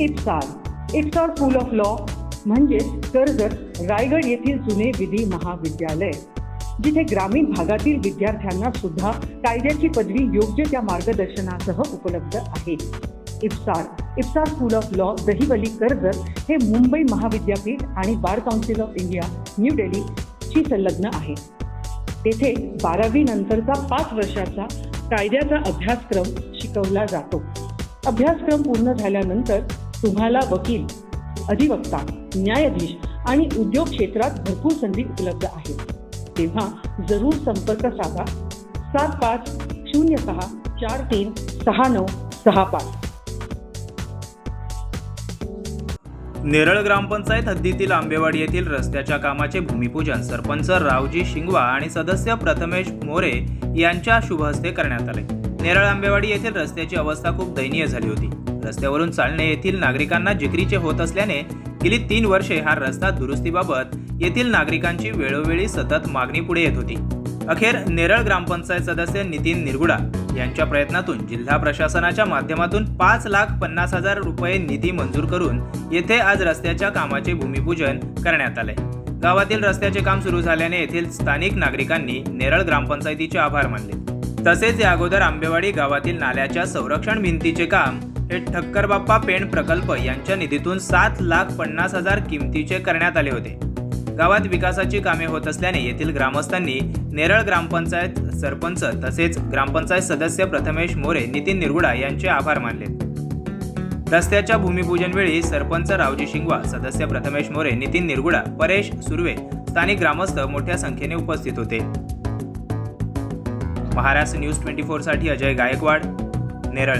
Ipsar Ipsar school of law. म्हणजेच कर्जत रायगड येथील जुने विधी महाविद्यालय. जिथे ग्रामीण भागातील विद्यार्थ्यांना सुद्धा कायद्याची पदवी योग्य त्या मार्गदर्शनासह उपलब्ध आहे. Ipsar Ipsar school of law. Dahivali Karjat हे मुंबई महाविद्यापीठ आणि bar council of India new दिल्लीशी संलग्न आहे. तेथे बारावी नंतरचा पाच वर्षाचा कायद्याचा अभ्यासक्रम शिकवला जातो. अभ्यासक्रम पूर्ण झाल्यानंतर तुम्हाला वकील अधिवक्ता न्यायाधीश आणि उद्योग क्षेत्रात भरपूर संधी उपलब्ध आहेत. तेव्हा जरूर संपर्क साधा. सात पाच शून्य सहा चार तीन सहा नऊ सहा पाच. नेरळ ग्रामपंचायत हद्दीतील आंबेवाडी येथील रस्त्याच्या कामाचे भूमिपूजन सरपंच रावजी शिंगवा आणि सदस्य प्रथमेश मोरे यांच्या शुभहस्ते करण्यात आले. नेरळ आंबेवाडी येथील रस्त्याची अवस्था खूप दयनीय झाली होती. रस्त्यावरून चालणे येथील नागरिकांना जिकरीचे होत असल्याने गेली तीन वर्षे हा रस्ता दुरुस्तीबाबत येथील नागरिकांची वेळोवेळी सतत मागणी पुढे येत होती. अखेर नेरळ ग्रामपंचायत सदस्य नितीन निरगुडा यांच्या प्रयत्नातून जिल्हा प्रशासनाच्या माध्यमातून पाच लाख पन्नास हजार रुपये निधी मंजूर करून येथे आज रस्त्याच्या कामाचे भूमिपूजन करण्यात आले. गावातील रस्त्याचे काम सुरू झाल्याने येथील स्थानिक नागरिकांनी नेरळ ग्रामपंचायतीचे आभार मानले. तसेच या अगोदर आंबेवाडी गावातील नाल्याच्या संरक्षण भिंतीचे काम हे ठक्कर बाप्पा पेण प्रकल्प यांच्या निधीतून सात लाख पन्नास हजार किमतीचे करण्यात आले होते. गावात विकासाची कामे होत असल्याने येथील ग्रामस्थांनी नेरळ ग्रामपंचायत सरपंच तसेच ग्रामपंचायत सदस्य प्रथमेश मोरे नितीन निरगुडा यांचे आभार मानले. रस्त्याच्या भूमिपूजनवेळी सरपंच रावजी शिंगवा सदस्य प्रथमेश मोरे नितीन निरगुडा परेश सुर्वे स्थानिक ग्रामस्थ मोठ्या संख्येने उपस्थित होते. महाराष्ट्र न्यूज ट्वेंटी साठी अजय गायकवाड नेरळ.